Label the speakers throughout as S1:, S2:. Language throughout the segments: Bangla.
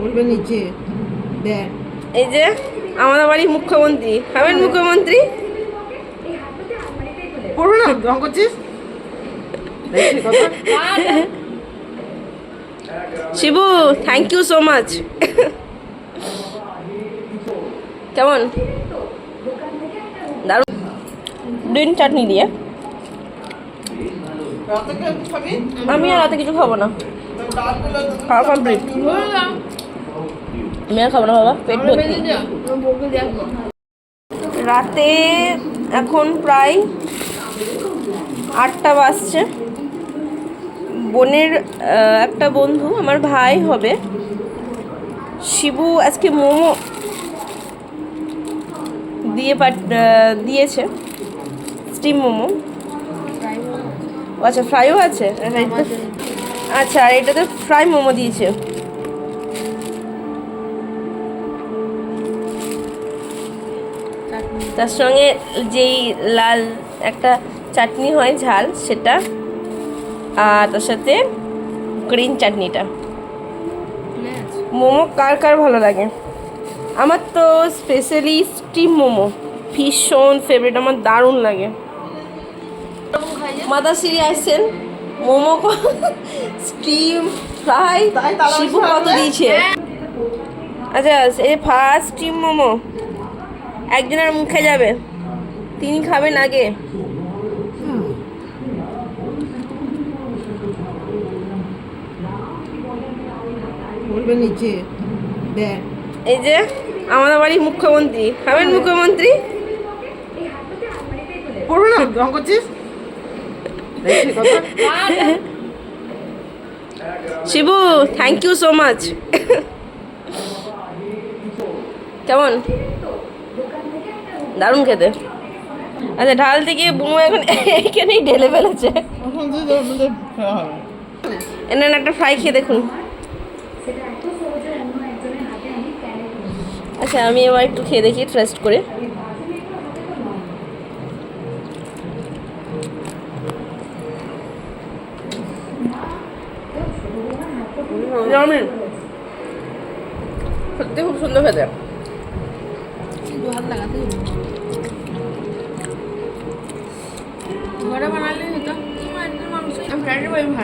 S1: বলবে নিচে। দেখ।
S2: এই যে আমাদের বাড়ির মুখ্যমন্ত্রী। হবেন মুখ্যমন্ত্রী?
S1: পড়বে না? রং করছিস?
S2: Shibu thank you so much কেমন? দারুণ। গ্রিন চাটনি দিয়ে। আমি আর রাতে কিছু খাব না। খাওয়া কমপ্লিট আমি আর খাব না বাবা? পেট ভর্তি। রাতে এখন প্রায় আটটা বাজছে। বোনের একটা বন্ধু আমার ভাই হবে। শিবু আজকে মোমো দিয়ে পাঠ- দিয়েছে। স্টিম মোমো। আচ্ছা ফ্রাইও আছে? আর আচ্ছা আর এটাতে ফ্রাই মোমো দিয়েছে। তার সঙ্গে যেই লাল একটা চাটনি হয় ঝাল সেটা আর তার সাথে গ্রিন চাটনিটা। মোমো কার কার ভালো লাগে? আমার তো স্পেশালি স্টিম মোমো ভীষণ ফেভারিট আমার দারুণ লাগে। মাদাশ্রী আসছেন মোমো স্টিম ফ্রাই শিবু কত দিয়েছে? আচ্ছা এই ফার্স্ট স্টিম মোমো। একজনের মুখে যাবে। তিনি খাবেন আগে। এই যে আমাদের বাড়ির মুখ্যমন্ত্রী। হবেন মুখ্যমন্ত্রী?
S1: পড়বে না রং করছিস?
S2: Shibu thank you so much কেমন? দারুণ খেতে। আচ্ছা ঢাল থেকে বুমো এখন এখানেই ঢেলে ফেলেছে। এনার একটা ফ্রাই খেয়ে দেখুন। আচ্ছা আমি এবার একটু খেয়ে দেখি ট্রাস্ট করে। সত্যি খুব সুন্দর খেতে।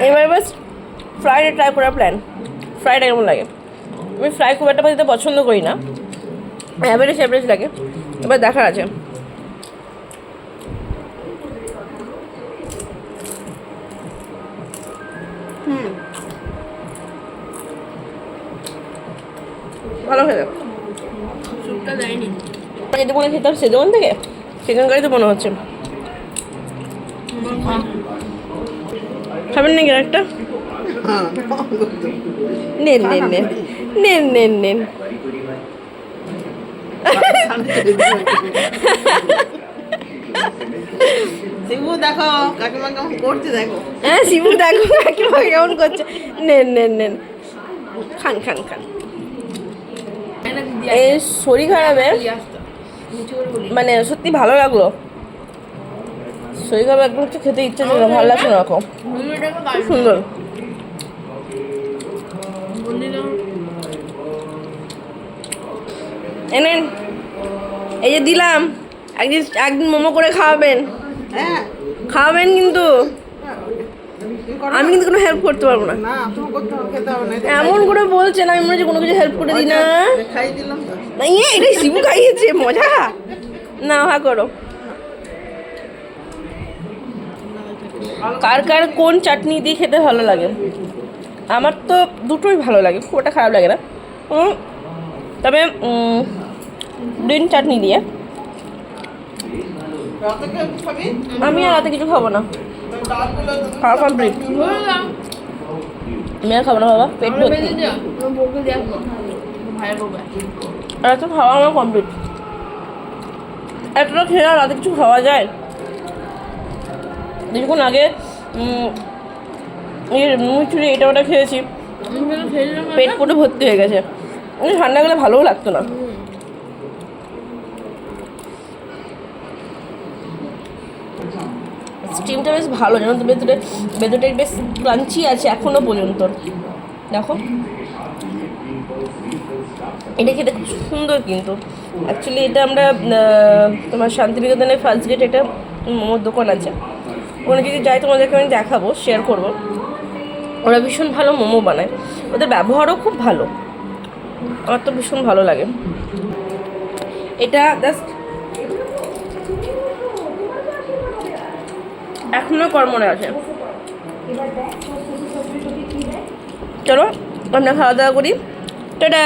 S2: এবার এবার ফ্রাইডে ট্রাই করার প্ল্যান ফ্রাইডে কেমন লাগে? আমি ফ্রাই খুব একটা দিতে পছন্দ করি না। অ্যাভারেজ অ্যাভারেজ লাগে। এবার দেখার আছে। হুম। ভালো খেতে। যে দোকানে খেতাম সে দোকান থেকে? সেখানকারই তো মনে হচ্ছে। খাবেন নাকি একটা?
S1: হ্যাঁ
S2: নেন নেন নেন নেন নেন নেন।
S1: শিবু দেখো কাকিমা কেমন করছে দেখো।
S2: হ্যাঁ শিবু দেখো কাকিমা কেমন করছে। নেন নেন নেন। খান খান খান। এই শরীর খারাপে মানে সত্যি ভালো লাগল। শরীর খারাপ একদম কিছু খেতে ইচ্ছে ছিল ভালো লাগছে না খুব সুন্দর। এনেন এই যে দিলাম একদিন একদিন মোমো করে খাওয়াবেন।
S1: হ্যাঁ।
S2: খাওয়াবেন কিন্তু। আমি কিন্তু কোনো হেল্প করতে পারব না।
S1: না তুমি করতে হবে খেতে হবে না
S2: এমন করে বলছেন আমি মনে হচ্ছে কোনো কিছু হেল্প করে দিই না।
S1: খাই দিলাম
S2: না ইয়ে এটাই শিবু খাইয়েছে মজা। না হা করো। কার কার কোন চাটনি দিয়ে খেতে ভালো লাগে? আমার তো দুটোই ভালো লাগে, খুব একটা খারাপ লাগে না। তবে গ্রিন চাটনি দিয়ে। আমি আর রাতে কিছু খাব না। খাওয়া কমপ্লিট আমি আর খাব না, বাবা, পেট আর তো খাওয়া আমার কমপ্লিট এতটা খেয়ে রাতে কিছু খাওয়া যায়? কিছুক্ষণ আগে মুচুরি এটা ওটা খেয়েছি। পেট পুরো ভর্তি হয়ে গেছে। ঠান্ডা গেলে ভালোও লাগতো না। স্টিমটা বেশ ভালো, জানো তো ভেতরে ভেতরটা বেশ ক্রাঞ্চি আছে এখনও পর্যন্ত। দেখো। এটা খেতে খুব সুন্দর কিন্তু। অ্যাকচুয়ালি এটা আমরা তোমার শান্তিনিকেতনের ফার্স্ট গেট একটা মোমোর দোকান আছে। ওখানে যদি যাই তোমাদেরকে আমি দেখাবো শেয়ার করব। ওরা ভীষণ ভালো মোমো বানায়। ওদের ব্যবহারও খুব ভালো। আমার তো ভীষণ ভালো লাগে। এটা জাস্ট এখনও কর্মরে আছে। চলো, আমরা খাওয়া দাওয়া করি। টাটা!